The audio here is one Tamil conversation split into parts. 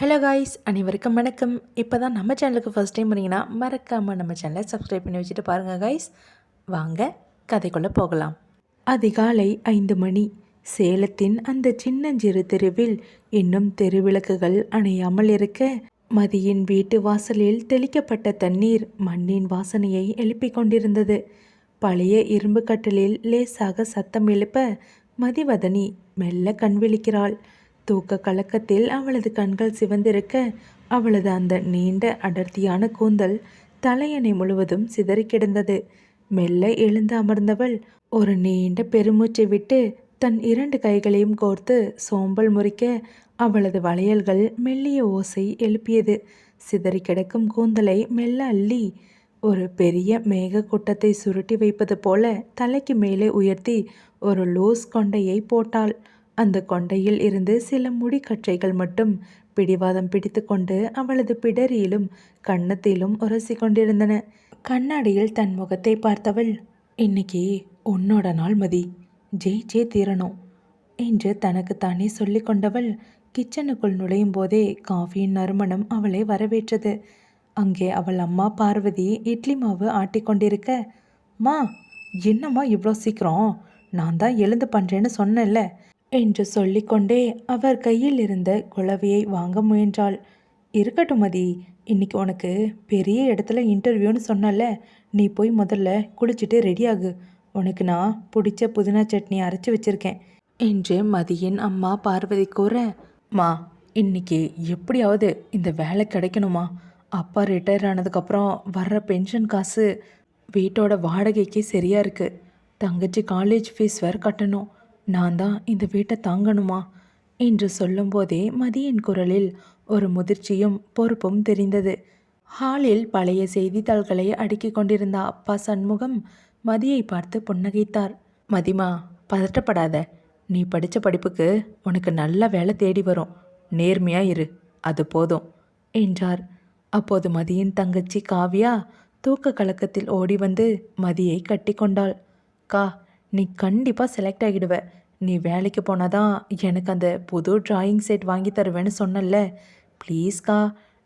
ஹலோ காய்ஸ் அனைவருக்கும் வணக்கம். இப்போ தான் நம்ம சேனலுக்கு ஃபஸ்ட் டைம் வரீங்கன்னா மறக்காமல் நம்ம சேனலை சப்ஸ்கிரைப் பண்ணி வச்சுட்டு பாருங்கள் காய்ஸ் வாங்க கதைக்குள்ளே போகலாம். அதிகாலை ஐந்து மணி. சேலத்தின் அந்த சின்னஞ்சிறு தெருவில் இன்னும் தெருவிளக்குகள் அணையாமல் இருக்க மதியின் வீட்டு வாசலில் தெளிக்கப்பட்ட தண்ணீர் மண்ணின் வாசனையை எழுப்பிக் கொண்டிருந்தது. பழைய இரும்பு கட்டலில் லேசாக சத்தம் எழுப்ப மதிவதனி மெல்ல கண் விழிக்கிறாள். தூக்க கலக்கத்தில் அவளது கண்கள் சிவந்திருக்க அவளது அந்த நீண்ட அடர்த்தியான கூந்தல் தலையணை முழுவதும் சிதறி கிடந்தது. மெல்ல எழுந்து அமர்ந்தவள் ஒரு நீண்ட பெருமூச்சை விட்டு தன் இரண்டு கைகளையும் கோர்த்து சோம்பல் முறிக்க அவளது வளையல்கள் மெல்லிய ஓசை எழுப்பியது. சிதறி கிடக்கும் கூந்தலை மெல்ல அள்ளி ஒரு பெரிய மேக கூட்டத்தை சுருட்டி வைப்பது போல தலைக்கு மேலே உயர்த்தி ஒரு லூஸ் கொண்டையை போட்டாள். அந்த கொண்டையில் இருந்து சில முடிக்கற்றைகள் மட்டும் பிடிவாதம் பிடித்துக்கொண்டு அவளது பிடரியிலும் கன்னத்திலும் உரசி கொண்டிருந்தன. கண்ணாடியில் தன் முகத்தை பார்த்தவள் இன்னைக்கு உன்னோட நாள் மதி ஜெயிச்சே தீரணும் என்று தனக்கு தானே சொல்லி கொண்டவள் கிச்சனுக்குள் நுழையும் போதே காஃபியின் நறுமணம் அவளை வரவேற்றது. அங்கே அவள் அம்மா பார்வதி இட்லி மாவு ஆட்டிக்கொண்டிருக்க மா என்னம்மா இவ்வளோ சீக்கிரம்? நான் தான் எழுந்து பண்ணுறேன்னு சொன்னேன்ல என்று சொல்லிக்கொண்டே அவர் கையில் இருந்த குழவையை வாங்க முயன்றாள். இருக்கட்டும் மதி இன்னைக்கு உனக்கு பெரிய இடத்துல இன்டர்வியூன்னு சொன்னல நீ போய் முதல்ல குளிச்சுட்டு ரெடியாகு உனக்கு நான் பிடிச்ச புதினா சட்னி அரைச்சி வச்சிருக்கேன் என்று மதியின் அம்மா பார்வதி கூற மா இன்னைக்கு எப்படியாவது இந்த வேலை கிடைக்கணுமா? அப்பா ரிட்டையர் ஆனதுக்கப்புறம் வர்ற பென்ஷன் காசு வீட்டோட வாடகைக்கு சரியா இருக்கு. தங்கச்சி காலேஜ் ஃபீஸ் வேறு கட்டணும். நான் தான் இந்த வீட்டை தாங்கணுமா? என்று சொல்லும்போதே மதியின் குரலில் ஒரு முதிர்ச்சியும் பொறுப்பும் தெரிந்தது. ஹாலில் பழைய செய்தித்தாள்களை அடுக்கிக் கொண்டிருந்த அப்பா சண்முகம் மதியை பார்த்து புன்னகைத்தார். மதிமா பதட்டப்படாத. நீ படித்த படிப்புக்கு உனக்கு நல்ல வேலை தேடி வரும். நேர்மையா இரு. அது போதும் என்றார். அப்போது மதியின் தங்கச்சி காவியா தூக்க கலக்கத்தில் ஓடி வந்து மதியை கட்டி கொண்டாள். கா நீ கண்டிப்பாக செலக்ட் ஆகிடுவ. நீ வேலைக்கு போனால் தான் எனக்கு அந்த புது டிராயிங் செட் வாங்கி தருவேன்னு சொன்னல ப்ளீஸ்க்கா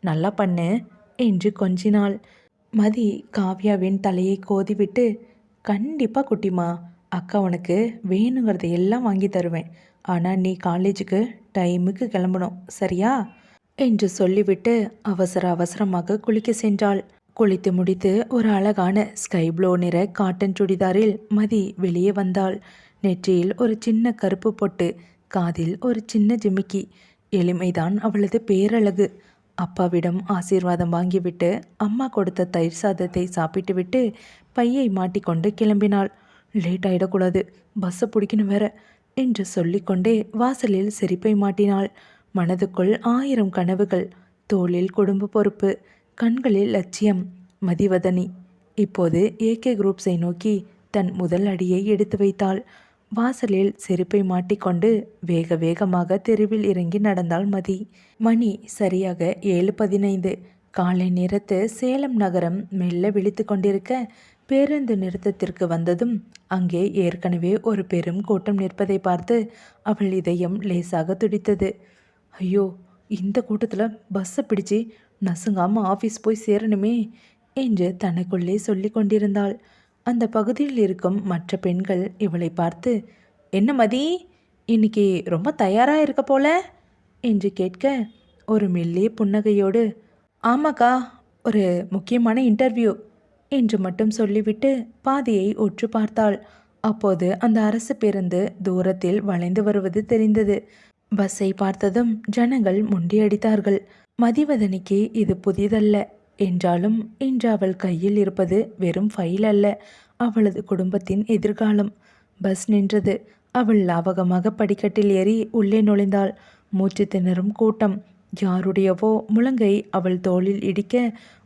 நல்லா பண்ணு என்று கொஞ்சினாள். மதி காவ்யாவின் தலையை கோதிவிட்டு கண்டிப்பாக குட்டிமா அக்கா உனக்கு வேணுங்கிறத எல்லாம் வாங்கி தருவேன். ஆனால் நீ காலேஜுக்கு டைமுக்கு கிளம்பணும் சரியா? என்று சொல்லிவிட்டு அவசர அவசரமாக குளிக்க சென்றாள். குளித்து முடித்து ஒரு அழகான ஸ்கை ப்ளூ நிற காட்டன் சுடிதாரில் மதி வெளியே வந்தாள். நெற்றியில் ஒரு சின்ன கருப்பு பொட்டு காதில் ஒரு சின்ன ஜிமிக்கி. எளிமைதான் அவளது பேரழகு. அப்பாவிடம் ஆசீர்வாதம் வாங்கிவிட்டு அம்மா கொடுத்த தயிர் சாதத்தை சாப்பிட்டுவிட்டு பையை மாட்டிக்கொண்டு கிளம்பினாள். லேட் ஆயிடக்கூடாது பஸ்ஸை பிடிக்கணும் வேற என்று சொல்லிக்கொண்டே வாசலில் செரிப்பை மாட்டினாள். மனதுக்குள் ஆயிரம் கனவுகள். தோளில் குடும்ப பொறுப்பு கண்களில் லட்சியம் மதிவதனி. இப்போது ஏகே குரூப்ஸை நோக்கி தன் முதல் அடியை எடுத்து வைத்தாள். வாசலில் செருப்பை மாட்டிக்கொண்டு வேக வேகமாக தெருவில் இறங்கி நடந்தாள் மதி. மணி சரியாக ஏழு பதினைந்து. காலை நேரத்து சேலம் நகரம் மெல்ல விழித்து கொண்டிருக்க பேருந்து நிறுத்தத்திற்கு வந்ததும் அங்கே ஏற்கனவே ஒரு பெரும் கூட்டம் நிற்பதை பார்த்து அவள் இதயம் லேசாக துடித்தது. ஐயோ இந்த கூட்டத்தில் பஸ்ஸை பிடிச்சி நசுங்காமல் ஆஃபீஸ் போய் சேரணுமே என்று தனக்குள்ளே சொல்லி கொண்டிருந்தாள். அந்த பகுதியில் இருக்கும் மற்ற பெண்கள் இவளை பார்த்து என்ன மதி இன்னைக்கு ரொம்ப தயாராக இருக்க போல? என்று கேட்க ஒரு மெல்லிய புன்னகையோடு ஆமாக்கா ஒரு முக்கியமான இன்டர்வியூ என்று மட்டும் சொல்லிவிட்டு பாதியை உற்று பார்த்தாள். அப்போது அந்த அரசு பேருந்து தூரத்தில் வளைந்து வருவது தெரிந்தது. பஸ்ஸை பார்த்ததும் ஜனங்கள் முண்டியடித்தார்கள் மதிவதனிக்கு இது புதிதல்ல. என்றாலும் இன்று அவள் கையில் இருப்பது வெறும் ஃபைல் அல்ல அவளது குடும்பத்தின் எதிர்காலம். பஸ் நின்றது. அவள் லாவகமாக படிக்கட்டில் ஏறி உள்ளே நுழைந்தாள். மூச்சு திணறும் கூட்டம். யாருடையவோ முழங்கை அவள் தோளில் இடிக்க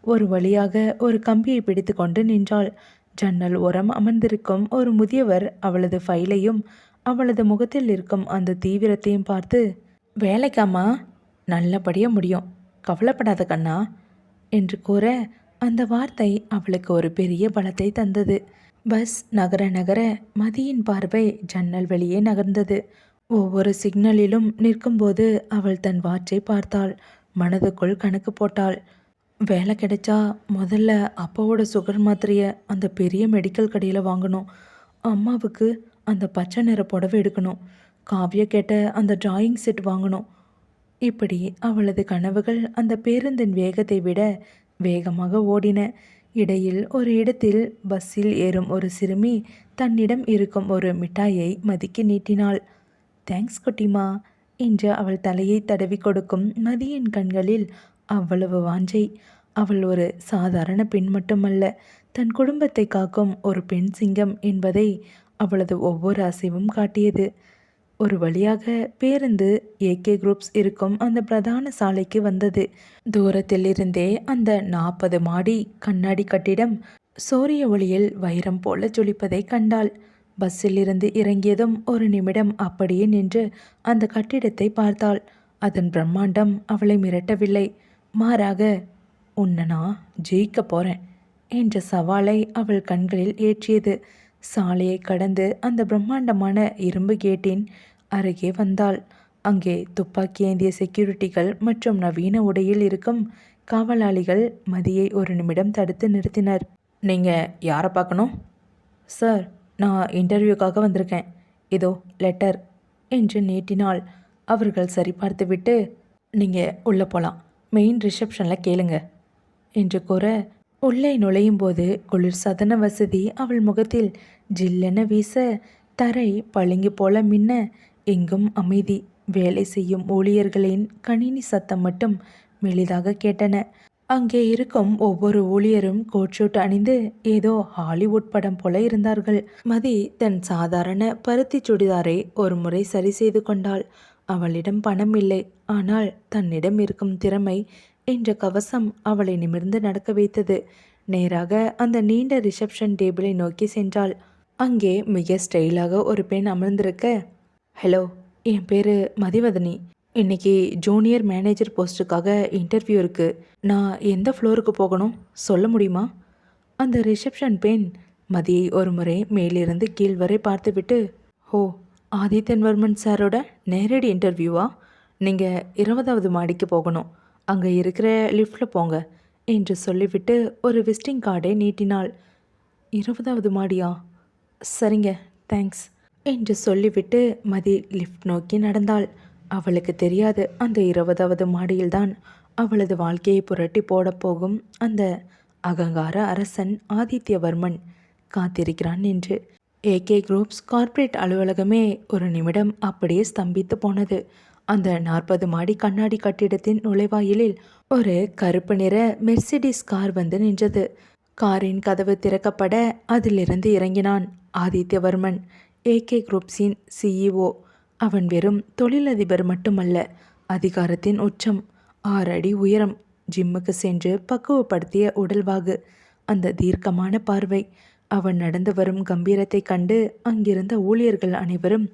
ஒரு வழியாக ஒரு கம்பியை பிடித்து கொண்டு நின்றாள். ஜன்னல் ஓரம் அமர்ந்திருக்கும் ஒரு முதியவர் அவளது ஃபைலையும் அவளது முகத்தில் இருக்கும் அந்த தீவிரத்தையும் பார்த்து வேலைக்காமா நல்லபடியாக முடியும். கவலைப்படாத கண்ணா. என்று கூற அந்த வார்த்தை அவளுக்கு ஒரு பெரிய பலத்தை தந்தது. பஸ் நகர நகர மதியின் பார்வை ஜன்னல் வெளியே நகர்ந்தது. ஒவ்வொரு சிக்னலிலும் நிற்கும்போது அவள் தன் வாட்சை பார்த்தாள். மனதுக்குள் கணக்கு போட்டாள். வேலை கிடைச்சா முதல்ல அப்பாவோட சுகர் மாத்திரையை அந்த பெரிய மெடிக்கல் கடையில் வாங்கணும். அம்மாவுக்கு அந்த பச்சை நிற புடவை எடுக்கணும். காவிய கேட்ட அந்த டிராயிங் செட் வாங்கணும். இப்படி அவளது கனவுகள் அந்த பேருந்தின் வேகத்தை விட வேகமாக ஓடின. இடையில் ஒரு இடத்தில் பஸ்ஸில் ஏறும் ஒரு சிறுமி தன்னிடம் இருக்கும் ஒரு மிட்டாயை மதிக்கு நீட்டினாள். தேங்க்ஸ் குட்டிமா என்று அவள் தலையை தடவி கொடுக்கும் மதியின் கண்களில் அவ்வளவு வாஞ்சை. அவள் ஒரு சாதாரண பெண் மட்டுமல்ல தன் குடும்பத்தை காக்கும் ஒரு பெண் சிங்கம் என்பதை அவளது ஒவ்வொரு அசைவும் காட்டியது. ஒரு வழியாக பேருந்து ஏகே குரூப்ஸ் இருக்கும் அந்த பிரதான சாலைக்கு வந்தது. தூரத்தில் இருந்தே அந்த நாற்பது மாடி கண்ணாடி கட்டிடம் சூரிய ஒளியில் வைரம் போல ஜொலிப்பதை கண்டாள். பஸ்ஸில் இருந்து இறங்கியதும் ஒரு நிமிடம் அப்படியே நின்று அந்த கட்டிடத்தை பார்த்தாள். அதன் பிரம்மாண்டம் அவளை மிரட்டவில்லை. மாறாக உன்னை நான் ஜெயிக்க போறேன் என்ற சவாலை அவள் கண்களில் ஏற்றியது. சாலையை கடந்து அந்த பிரம்மாண்டமான இரும்பு கேட்டின் அருகே வந்தாள். அங்கே துப்பாக்கி ஏந்திய செக்யூரிட்டிகள் மற்றும் நவீன உடையில் இருக்கும் காவலாளிகள் மதியை ஒரு நிமிடம் தடுத்து நிறுத்தினர். நீங்கள் யாரை பார்க்கணும்? சார் நான் இன்டர்வியூக்காக வந்திருக்கேன். இதோ லெட்டர் என்று நீட்டினாள். அவர்கள் சரிபார்த்துவிட்டு நீங்கள் உள்ளே போகலாம் மெயின் ரிசப்ஷனில் கேளுங்க என்று கூற உள்ளே நுழையும் போது குளிர் சதன வசதி அவள் முகத்தில் ஜில்லென வீச தரை பளிங்கு போல மின்ன எங்கும் அமைதி. வேலை செய்யும் ஊழியர்களின் கணினி சத்தம் மட்டும் மெலிதாக கேட்டன. அங்கே இருக்கும் ஒவ்வொரு ஊழியரும் கோட் ஷூட் அணிந்து ஏதோ ஹாலிவுட் படம் போல இருந்தார்கள். மதி தன் சாதாரண பருத்தி சுடிதாரை ஒரு முறை சரி செய்து கொண்டாள். அவளிடம் பணம் இல்லை. ஆனால் தன்னிடம் இருக்கும் திறமை என்ற கவசம் அவளை நிமிர்ந்து நடக்க வைத்தது. நேராக அந்த நீண்ட ரிசப்ஷன் டேபிளை நோக்கி சென்றாள். அங்கே மிக ஸ்டைலாக ஒரு பெண் அமர்ந்திருக்க ஹலோ என் பேர் மதிவதனி. இன்னைக்கு ஜூனியர் மேனேஜர் போஸ்ட்டுக்காக இன்டர்வியூ இருக்குது நான் எந்த ஃப்ளோருக்கு போகணும்? சொல்ல முடியுமா? அந்த ரிசப்ஷன் பெண் மதியை ஒரு முறை மேலிருந்து கீழ் வரை பார்த்துவிட்டு ஹோ ஆதித்யன் வர்மன் சாரோட நேரடி இன்டர்வியூவா? நீங்கள் இருபதாவது மாடிக்கு போகணும். அங்கே இருக்கிற லிஃப்டில் போங்க என்று சொல்லிவிட்டு ஒரு விசிட்டிங் கார்டை நீட்டினாள். இருபதாவது மாடியா? சரிங்க தேங்க்ஸ் என்று சொல்லிவிட்டு மதி லிஃப்ட் நோக்கி நடந்தாள். அவளுக்கு தெரியாது அந்த இருபதாவது மாடியில்தான் அவளது வாழ்க்கையை புரட்டி போடப்போகும் அந்த அகங்கார அரசன் ஆதித்யவர்மன் காத்திருக்கிறான் என்று. ஏகே குரூப்ஸ் கார்ப்பரேட் அலுவலகமே ஒரு நிமிடம் அப்படியே ஸ்தம்பித்து போனது. அந்த நாற்பது மாடி கண்ணாடி கட்டிடத்தின் நுழைவாயிலில் ஒரு கருப்பு நிற மெர்சிடிஸ் கார் வந்து நின்றது. காரின் கதவு திறக்கப்பட அதிலிருந்து இறங்கினான் ஆதித்யவர்மன் ஏகே குரூப்ஸின் சிஇஓ அவன் வெறும் தொழிலதிபர் மட்டுமல்ல அதிகாரத்தின் உச்சம் ஆறு அடி உயரம் ஜிம்முக்கு சென்று பக்குவப்படுத்திய உடல்வாகு அந்த தீர்க்கமான பார்வை. அவன் நடந்து வரும் கம்பீரத்தை கண்டு அங்கிருந்த ஊழியர்கள் அனைவரும்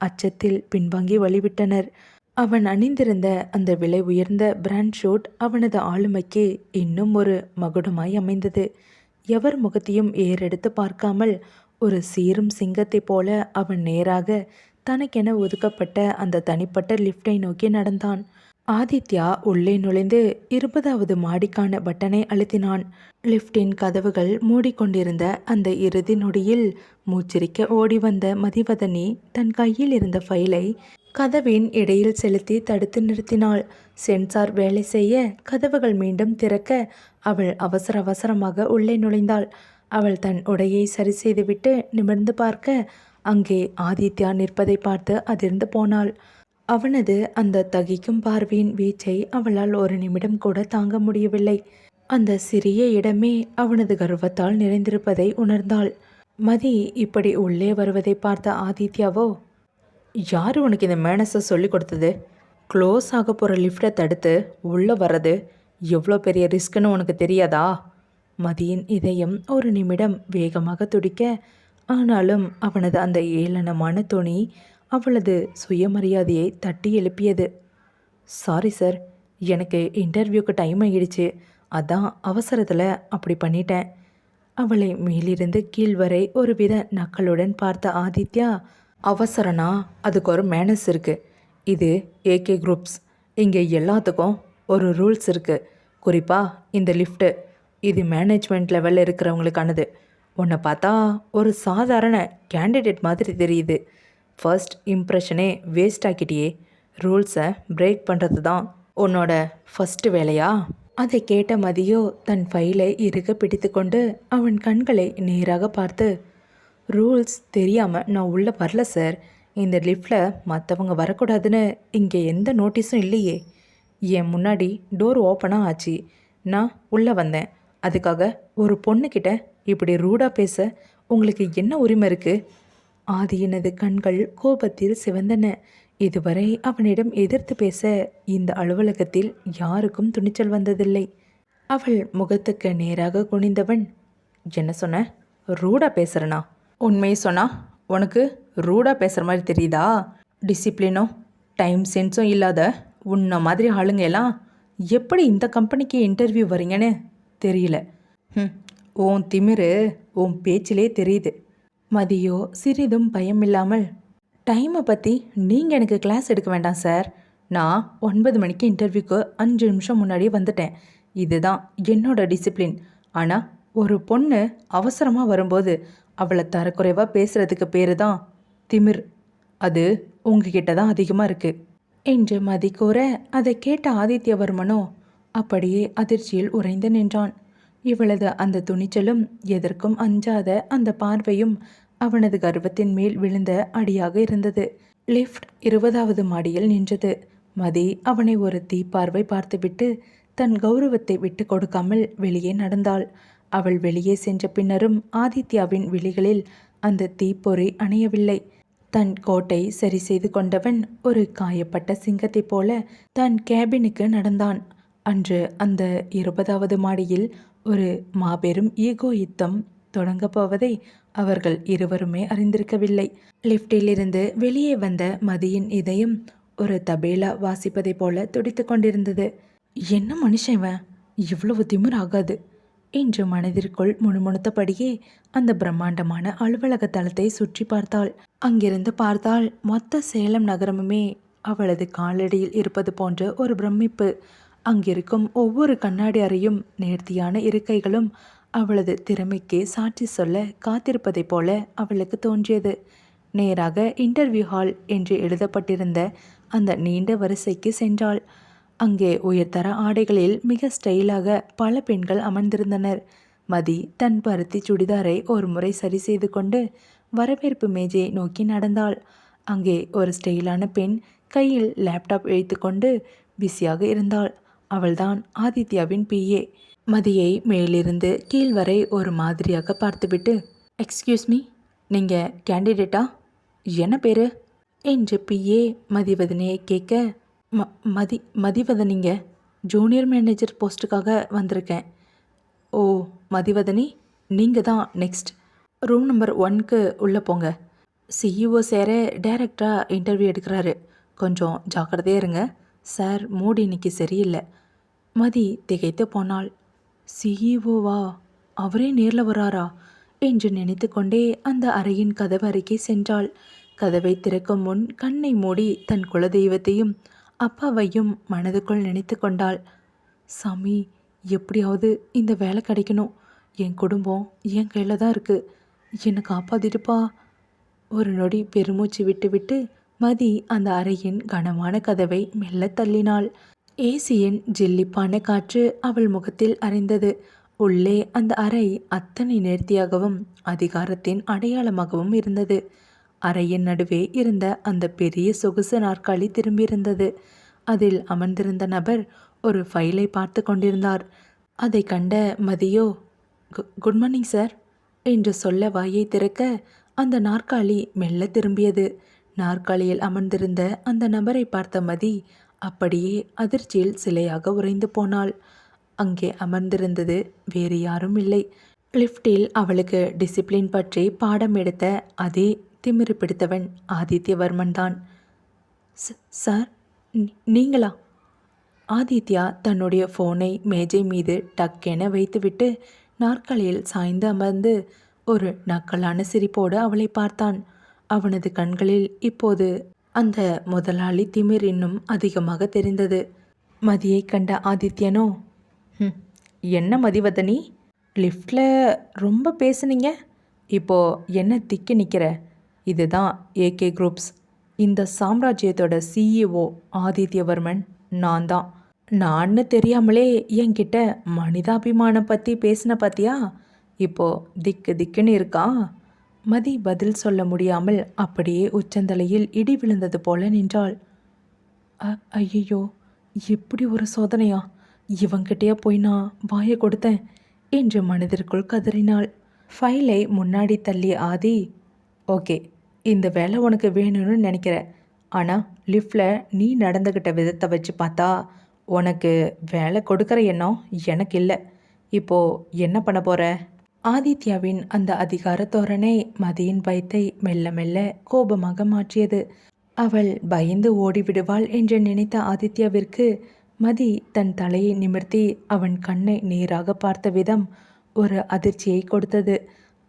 அச்சத்தில் பின்வாங்கி வழிவிட்டனர். அவன் அணிந்திருந்த அந்த விலை உயர்ந்த பிராண்ட் ஷூட் அவனது ஆளுமைக்கு இன்னும் ஒரு மகுடமாய் அமைந்தது. எவர் முகத்தையும் ஏறெடுத்து பார்க்காமல் ஒரு சீரும் சிங்கத்தைப் போல அவன் நேராக தனக்கென ஒதுக்கப்பட்ட அந்த தனிப்பட்ட லிஃப்டை நோக்கி நடந்தான். ஆதித்யா உள்ளே நுழைந்து இருபதாவது மாடிக்கான பட்டனை அழுத்தினான். லிஃப்டின் கதவுகள் மூடிக்கொண்டிருந்த அந்த இறுதி நொடியில் மூச்சிரிக்க ஓடி வந்த மதிவதனி தன் கையில் இருந்த ஃபைலை கதவின் இடையில் செலுத்தி தடுத்து நிறுத்தினாள். சென்சார் வேலை செய்ய கதவுகள் மீண்டும் திறக்க அவள் அவசர அவசரமாக உள்ளே நுழைந்தாள். அவள் தன் உடையை சரி செய்துவிட்டு நிமிர்ந்து பார்க்க அங்கே ஆதித்யா நிற்பதை பார்த்து அதிர்ந்து போனாள். அவனது அந்த தகிக்கும் பார்வையின் வீச்சை அவளால் ஒரு நிமிடம் கூட தாங்க முடியவில்லை. அந்த சிறிய இடமே அவனது கர்வத்தால் நிறைந்திருப்பதை உணர்ந்தாள். மதி இப்படி உள்ளே வருவதை பார்த்த ஆதித்யாவோ? யார் உனக்கு இந்த மேனஸை சொல்லி கொடுத்தது? க்ளோஸ் ஆக போகிற லிஃப்டை தடுத்து உள்ளே வர்றது எவ்வளோ பெரிய ரிஸ்க்குன்னு உனக்கு தெரியாதா? மதியின் இதயம் ஒரு நிமிடம் வேகமாக துடிக்க ஆனாலும் அவனது அந்த ஏளனமான துணி அவளது சுயமரியாதையை தட்டி எழுப்பியது. சாரி சார் எனக்கு இன்டர்வியூக்கு டைம் ஆகிடுச்சு அதான் அவசரத்தில் அப்படி பண்ணிட்டேன். அவளை மேலிருந்து கீழ் வரை ஒருவித நக்களுடன் பார்த்த ஆதித்யா அவசரனா? அதுக்கு ஒரு மேனஸ் இருக்குது இது ஏகே குரூப்ஸ் இங்கே எல்லாத்துக்கும் ஒரு ரூல்ஸ் இருக்குது குறிப்பாக இந்த லிஃப்ட்டு இது மேனேஜ்மெண்ட் லெவலில் இருக்கிறவங்களுக்கானது. உன்னை பார்த்தா ஒரு சாதாரண கேண்டிடேட் மாதிரி தெரியுது. ஃபர்ஸ்ட் இம்ப்ரெஷனே வேஸ்ட் ஆக்கிட்டியே. ரூல்ஸை பிரேக் பண்ணுறது தான் உன்னோட ஃபஸ்ட்டு வேலையா? அதை கேட்ட மதியோ தன் ஃபைலை இறுக பிடித்துக்கொண்டு அவன் கண்களை நேராக பார்த்து ரூல்ஸ் தெரியாமல் நான் உள்ளே வரல சார் இந்த லிஃப்டில் மற்றவங்க வரக்கூடாதுன்னு இங்கே எந்த நோட்டீஸும் இல்லையே. என் முன்னாடி டோர் ஓப்பனாக ஆச்சு. நான் உள்ளே வந்தேன். அதுக்காக ஒரு பொண்ணுக்கிட்ட இப்படி ரூடாக பேச உங்களுக்கு என்ன உரிமை இருக்குது ஆதியினது கண்கள் கோபத்தில் சிவந்தன. இதுவரை அவனிடம் எதிர்த்து பேச இந்த அலுவலகத்தில் யாருக்கும் துணிச்சல் வந்ததில்லை. அவள் முகத்துக்கு நேராக குனிந்தவன் என்ன சொன்ன? ரூடா பேசுறனா? உண்மையை சொன்னா உனக்கு ரூடா பேசுகிற மாதிரி தெரியுதா? டிசிப்ளினும் டைம் சென்ஸும் இல்லாத உன்ன மாதிரி ஆளுங்க எல்லாம் எப்படி இந்த கம்பெனிக்கு இன்டர்வியூ வரீங்கன்னு தெரியல. ம் உன் திமிரு உன் பேச்சிலே தெரியுது. மதியோ சிறிதும் பயமில்லாமல் டைமை பற்றி நீங்கள் எனக்கு கிளாஸ் எடுக்க வேண்டாம் சார் நான் ஒன்பது மணிக்கு இன்டர்வியூக்கு அஞ்சு நிமிஷம் முன்னாடியே வந்துட்டேன். இதுதான் என்னோட டிசிப்ளின் ஆனால் ஒரு பொண்ணு அவசரமாக வரும்போது அவளை தரக்குறைவாக பேசுகிறதுக்கு பேர் தான் திமிர். அது உங்ககிட்ட தான் அதிகமாக இருக்குது என்று மதி கூற அதை கேட்ட ஆதித்யவர்மனோ? அப்படியே அதிர்ச்சியில் உறைந்து நின்றான். இவளது அந்த துணிச்சலும் எதற்கும் அஞ்சாத அந்த பார்வையும் அவனது கர்வத்தின் மேல் விழுந்த அடியாக இருந்தது. லிஃப்ட் இருபதாவது மாடியில் நின்றது. மதி அவனை ஒரு தீப்பார்வை பார்த்துவிட்டு தன் கௌரவத்தை விட்டு கொடுக்காமல் வெளியே நடந்தாள். அவள் வெளியே சென்ற பின்னரும் ஆதித்யாவின் விழிகளில் அந்த தீப்பொறி அணையவில்லை. தன் கோட்டை சரி செய்து கொண்டவன் ஒரு காயப்பட்ட சிங்கத்தைப் போல தன் கேபினுக்கு நடந்தான். அன்று அந்த இருபதாவது மாடியில் ஒரு மாபெரும் ஈகோ யுத்தம் தொடங்கப் போவதை அவர்கள் இருவருமே அறிந்திருக்கவில்லை. லிஃப்டிலிருந்து வெளியே வந்த மதியின் இதயம் ஒரு தபேலா வாசிப்பதைப் போல துடித்து கொண்டிருந்தது. என்ன மனுஷன் இவன்? இவ்வளவு திமிர் ஆகாது என்று மனதிற்குள் முணுமுணுத்தபடியே அந்த பிரம்மாண்டமான அலுவலக தளத்தை சுற்றி பார்த்தாள். அங்கிருந்து பார்த்தால் மொத்த சேலம் நகரமுமே அவளது காலடியில் இருப்பது போன்ற ஒரு பிரமிப்பு. அங்கிருக்கும் ஒவ்வொரு கண்ணாடி அறையும் நேர்த்தியான இருக்கைகளும் அவளது திறமைக்கு சாட்சி சொல்ல காத்திருப்பதைப் போல அவளுக்கு தோன்றியது. நேராக இன்டர்வியூ ஹால் என்று எழுதப்பட்டிருந்த அந்த நீண்ட வரிசைக்கு சென்றாள். அங்கே உயர்தர ஆடைகளில் மிக ஸ்டைலாக பல பெண்கள் அமர்ந்திருந்தனர். மதி தன் பருத்தி சுடிதாரை ஒரு முறை சரி செய்து கொண்டு வரவேற்பு மேஜையை நோக்கி நடந்தாள். அங்கே ஒரு ஸ்டைலான பெண் கையில் லேப்டாப் கொண்டு பிஸியாக இருந்தாள். அவள்தான் ஆதித்யாவின் பிஏ மதியை மேலிருந்து கீழ் வரை ஒரு மாதிரியாக பார்த்துவிட்டு எக்ஸ்கியூஸ் மீ நீங்கள் கேண்டிடேட்டா என்ன பேர்? என்று பிஏ மதிவதனையை கேட்க ம மதி மதிவதனிங்க ஜூனியர் மேனேஜர் போஸ்ட்டுக்காக வந்திருக்கேன். ஓ மதிவதனி நீங்கள் தான் நெக்ஸ்ட் ரூம் நம்பர் ஒன்க்கு உள்ளே போங்க. சிஇஓ சேர டைரக்டாக இன்டர்வியூ எடுக்கிறாரு. கொஞ்சம் ஜாக்கிரதையாக இருங்க. சார் மூடி இன்னைக்கு சரியில்லை. மதி திகைத்து போனால் சிஇஓவா அவரே நேரில் வராரா? என்று நினைத்து கொண்டே அந்த அறையின் கதவு அருகே சென்றாள். கதவை திறக்கும் முன் கண்ணை மூடி தன் குலதெய்வத்தையும் அப்பாவையும் மனதுக்குள் நினைத்து கொண்டாள். சாமி எப்படியாவது இந்த வேலை கிடைக்கணும். என் குடும்பம் என் கையில் தான் இருக்குது என்னை காப்பாத்திடுப்பா ஒரு நொடி பெருமூச்சு விட்டுவிட்டு மதி அந்த அறையின் கனமான கதவை மெல்ல தள்ளினாள். ஏசியின் ஜில்லிப்பான காற்று அவள் முகத்தில் அறைந்தது உள்ளே அந்த அறை அத்தனை நேர்த்தியாகவும் அதிகாரத்தின் அடையாளமாகவும் இருந்தது. அறையின் நடுவே இருந்த அந்த பெரிய சொகுசு நாற்காலி திரும்பியிருந்தது. அதில் அமர்ந்திருந்த நபர் ஒரு ஃபைலை பார்த்து கொண்டிருந்தார். அதை கண்ட மதியோ குட் மார்னிங் சார் என்று சொல்ல வாயை திறக்க அந்த நாற்காலி மெல்ல திரும்பியது. நாற்காலியில் அமர்ந்திருந்த அந்த நபரை பார்த்த மதி அப்படியே அதிர்ச்சியில் சிலையாக உறைந்து போனாள். அங்கே அமர்ந்திருந்தது வேறு யாரும் இல்லை. லிஃப்டில் அவளுக்கு டிசிப்ளின் பற்றி பாடம் எடுத்த அதே திமிரு பிடித்தவன் ஆதித்யவர்மன் தான். சார் நீங்களா? ஆதித்யா தன்னுடைய ஃபோனை மேஜை மீது டக்கென வைத்துவிட்டு நாற்காலியில் சாய்ந்து அமர்ந்து ஒரு நக்கலான சிரிப்போடு அவளை பார்த்தான். அவனது கண்களில் இப்போது அந்த முதலாளி திமிர் இன்னும் அதிகமாக தெரிந்தது. மதியை கண்ட ஆதித்யனோ என்ன மதிவதனி? லிஃப்டில் ரொம்ப பேசுனீங்க? இப்போ என்ன திக்கி நிற்கிற இதுதான் ஏகே குரூப்ஸ். இந்த சாம்ராஜ்யத்தோட சிஇஓ ஆதித்யவர்மன் நான் தான். நான்னு தெரியாமலே என்கிட்ட மனிதாபிமானம் பற்றி பேசின பார்த்தியா இப்போ திக்கு திக்குன்னு இருக்கா? மதி பதில் சொல்ல முடியாமல் அப்படியே உச்சந்தலையில் இடி விழுந்தது போல நின்றாள். ஐயையோ எப்படி ஒரு சோதனையா? இவங்கிட்டயே போய் நான் வாயை கொடுத்தேன் என்று மனதிற்குள் கதறினாள். ஃபைலை முன்னாடி தள்ளி ஆதி. ஓகே இந்த வேலை உனக்கு வேணும்னு நினைக்கிற ஆனால் லிஃப்டில் நீ நடந்துக்கிட்ட விதத்தை வச்சு பார்த்தா உனக்கு வேலை கொடுக்குற எண்ணம் எனக்கு இல்லை. இப்போது என்ன பண்ண போகிற ஆதித்யாவின் அந்த அதிகார தோரணை மதியின் பயத்தை மெல்ல மெல்ல கோபமாக மாற்றியது. அவள் பயந்து ஓடிவிடுவாள் என்று நினைத்த ஆதித்யாவிற்கு மதி தன் தலையை நிமிர்த்தி அவன் கண்ணை நேராக பார்த்த விதம் ஒரு அதிர்ச்சியை கொடுத்தது.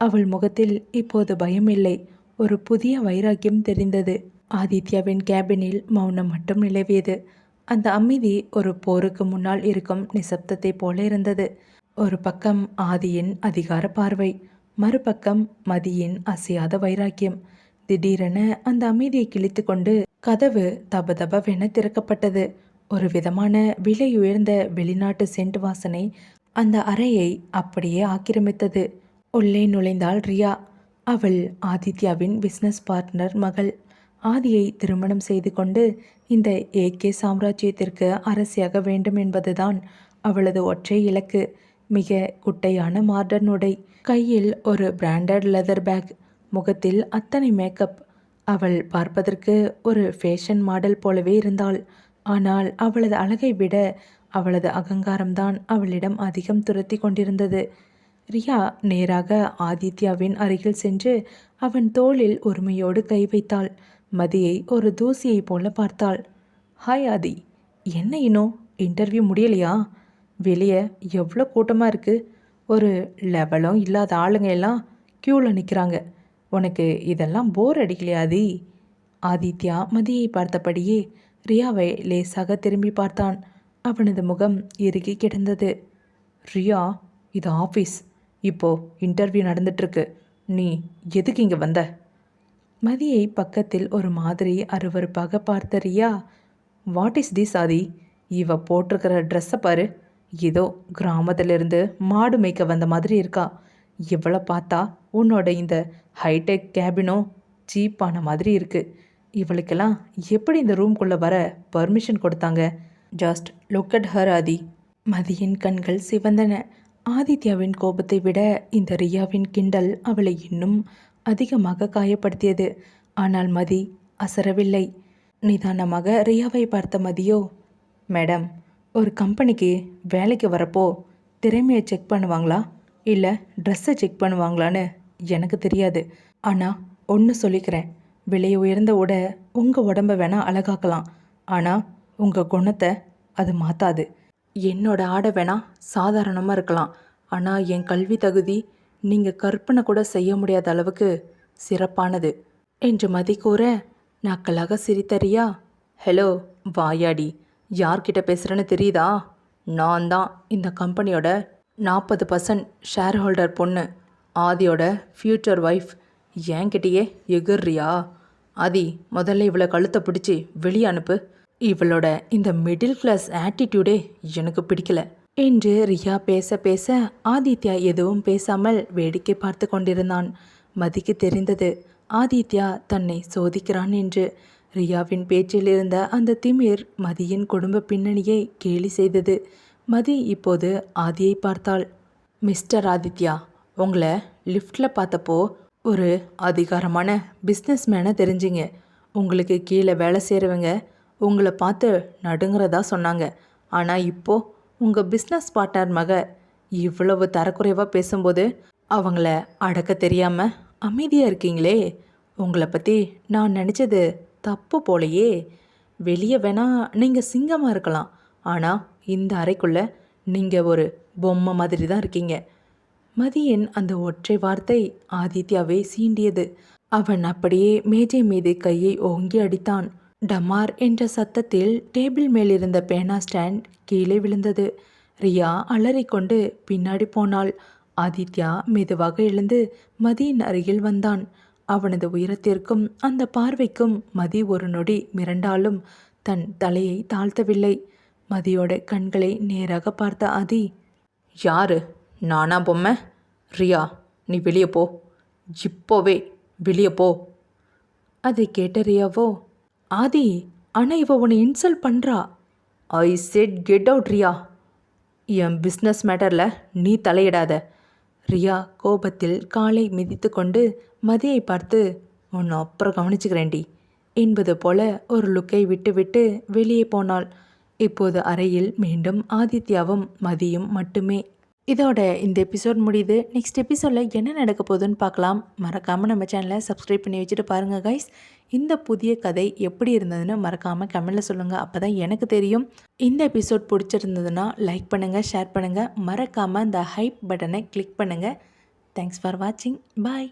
அவள் முகத்தில் இப்போது பயம் இல்லை ஒரு புதிய வைராக்கியம் தெரிந்தது. ஆதித்யாவின் கேபினில் மௌனம் மட்டும் நிலவியது. அந்த அமைதி ஒரு போருக்கு முன்னால் இருக்கும் நிசப்தத்தை போல இருந்தது. ஒரு பக்கம் ஆதியின் அதிகார பார்வை மறுபக்கம் மதியின் அசையாத வைராக்கியம். திடீரென அந்த அமைதியை கிழித்து கொண்டு கதவு தபதபென திறக்கப்பட்டது. ஒரு விதமான விலை உயர்ந்த வெளிநாட்டு சென்ட் வாசனை அந்த அறையை அப்படியே ஆக்கிரமித்தது. உள்ளே நுழைந்தாள் ரியா. அவள் ஆதித்யாவின் பிஸ்னஸ் பார்ட்னர் மகள். ஆதியை திருமணம் செய்து கொண்டு இந்த ஏகே சாம்ராஜ்யத்திற்கு அரசியாக வேண்டும் என்பதுதான் அவளது ஒற்றை இலக்கு. மிக குட்டையான மாடர்ன் உடை. கையில் ஒரு பிராண்டட் லெதர் பேக் முகத்தில் அத்தனை மேக்கப் அவள் பார்ப்பதற்கு ஒரு ஃபேஷன் மாடல் போலவே இருந்தாள். ஆனால் அவளது அழகை விட அவளது அகங்காரம்தான் அவளிடம் அதிகம் துரத்தி கொண்டிருந்தது. ரியா நேராக ஆதித்யாவின் அருகில் சென்று அவன் தோளில் ஒருமையோடு கை வைத்தாள். மதியை ஒரு தூசியைப் போல பார்த்தாள். ஹாய் ஆதி என்ன இன்னும் இன்டர்வியூ முடியலையா? வெளியே எவ்வளோ கூட்டமாக இருக்குது ஒரு லெவலும் இல்லாத ஆளுங்க எல்லாம் க்யூவில் நிற்கிறாங்க உனக்கு இதெல்லாம் போர் அடிக்கலையாதி ஆதித்யா மதியை பார்த்தபடியே ரியாவை லேசாக திரும்பி பார்த்தான். அவனது முகம் இறுகி கிடந்தது. ரியா இது ஆஃபீஸ் இப்போ இன்டர்வியூ நடந்துட்டுருக்கு. நீ எதுக்கு இங்கே வந்த? மதியை பக்கத்தில் ஒரு மாதிரி அருவருப்பாக பார்த்த Riya what is this Aadhi? இவ போட்டிருக்கிற ட்ரெஸ்ஸை பாரு. ஏதோ கிராமத்திலிருந்து மாடு மேய்க்க வந்த மாதிரி இருக்கா. இவளை பார்த்தா உன்னோட இந்த ஹைடெக் கேபினும் சீப்பான மாதிரி இருக்குது இவளுக்கெல்லாம் எப்படி இந்த ரூம்குள்ளே வர பர்மிஷன் கொடுத்தாங்க? Just look at her Aadhi. மதியின் கண்கள் சிவந்தன. ஆதித்யாவின் கோபத்தை விட இந்த ரியாவின் கிண்டல் அவளை இன்னும் அதிகமாக காயப்படுத்தியது. ஆனால் மதி அசரவில்லை. நிதானமாக ரியாவை பார்த்த மதியோ மேடம் ஒரு கம்பெனிக்கு வேலைக்கு வரப்போ திறமையை செக் பண்ணுவாங்களா? இல்லை ட்ரெஸ்ஸை செக் பண்ணுவாங்களான்னு எனக்கு தெரியாது. ஆனால் ஒன்று சொல்லிக்கிறேன். விலை உயர்ந்த உடை உங்கள் உடம்ப வேணால் அழகாக்கலாம். ஆனால் உங்கள் குணத்தை அது மாற்றாது என்னோட ஆடை வேணால் சாதாரணமாக இருக்கலாம். ஆனால் என் கல்வி தகுதி நீங்கள் கற்பனை கூட செய்ய முடியாத அளவுக்கு சிறப்பானது. என்று மதி கூற நக்கலாக சிரித்தறியா ஹலோ வாயாடி யார்கிட்ட பேசுகிறேன்னு தெரியுதா? நான் தான் இந்த கம்பெனியோட நாற்பது பர்சன்ட் ஷேர் ஹோல்டர் பொண்ணு. ஆதியோட ஃப்யூச்சர் ஒய்ஃப் என்கிட்டயே எகிர்றியா? ஆதி முதல்ல இவளை கழுத்தை பிடிச்சி வெளியே அனுப்பு. இவளோட இந்த மிடில் கிளாஸ் ஆட்டிடியூடே எனக்கு பிடிக்கல. என்று ரியா பேச பேச ஆதித்யா எதுவும் பேசாமல் வேடிக்கை பார்த்து கொண்டிருந்தான். மதிக்கு தெரிந்தது ஆதித்யா தன்னை சோதிக்கிறான் என்று. ரியாவின் பேச்சில் இருந்த அந்த திமிர் மதியின் குடும்ப பின்னணியை கேலி செய்தது. மதி இப்போது ஆதியை பார்த்தாள். மிஸ்டர் ஆதித்யா உங்களை லிஃப்டில் பார்த்தப்போ ஒரு அதிகாரமான பிஸ்னஸ் மேனை தெரிஞ்சிங்க. உங்களுக்கு கீழே வேலை செய்கிறவங்க உங்களை பார்த்து நடுங்கிறதா சொன்னாங்க. ஆனால் இப்போது உங்கள் பிஸ்னஸ் பார்ட்னர் மக இவ்வளவு தரக்குறைவாக பேசும்போது அவங்கள அடக்க தெரியாமல் அமைதியாக இருக்கீங்களே. உங்களை பற்றி நான் நினச்சது தப்பு போலையே. வெளியே வேணா நீங்கள் சிங்கமாக இருக்கலாம். ஆனால் இந்த அறைக்குள்ளே நீங்கள் ஒரு பொம்மை மாதிரி தான் இருக்கீங்க. மதியன் அந்த ஒற்றை வார்த்தை ஆதித்யாவை சீண்டியது. அவன் அப்படியே மேஜை மீது கையை ஓங்கி அடித்தான். டமார் என்ற சத்தத்தில் டேபிள் மேலிருந்த பேனா ஸ்டாண்ட் கீழே விழுந்தது. ரியா அலறிக்கொண்டு பின்னாடி போனாள். ஆதித்யா மெதுவாக எழுந்து மதியின் அருகில் வந்தான். அவனது உயரத்திற்கும் அந்த பார்வைக்கும் மதி ஒரு நொடி மிரண்டாலும் தன் தலையை தாழ்த்தவில்லை. மதியோட கண்களை நேராக பார்த்த ஆதி யாரு? நானா பொம்மை? ரியா நீ வெளியே போ. இப்போவே வெளியே போ. அதை கேட்ட ரியாவோ ஆதி ஆனால் இவ உன்னை இன்சல்ட் பண்ணுறா I said get out Riya. N business மேட்டரில் நீ தலையிடாத. ரியா கோபத்தில் காலை மிதித்து கொண்டு மதியை பார்த்து உன்னை அப்புறம் கவனிச்சுக்கிறேன்டி என்பது போல ஒரு லுக்கை விட்டுவிட்டு வெளியே போனாள். இப்போது அறையில் மீண்டும் ஆதித்யாவும் மதியும் மட்டுமே. இதோட இந்த எபிசோட் முடியுது. நெக்ஸ்ட் எபிசோடில் என்ன நடக்க போகுதுன்னு பார்க்கலாம். மறக்காமல் நம்ம சேனலை சப்ஸ்கிரைப் பண்ணி வச்சுட்டு பாருங்கள் கைஸ் இந்த புதிய கதை எப்படி இருந்ததுன்னு மறக்காமல் கமெண்டில் சொல்லுங்கள் அப்போ தான் எனக்கு தெரியும். இந்த எபிசோட் பிடிச்சிருந்ததுன்னா லைக் பண்ணுங்கள் ஷேர் பண்ணுங்கள் மறக்காமல் இந்த ஹைப் பட்டனை கிளிக் பண்ணுங்கள் தேங்க்ஸ் ஃபார் வாட்சிங் பாய்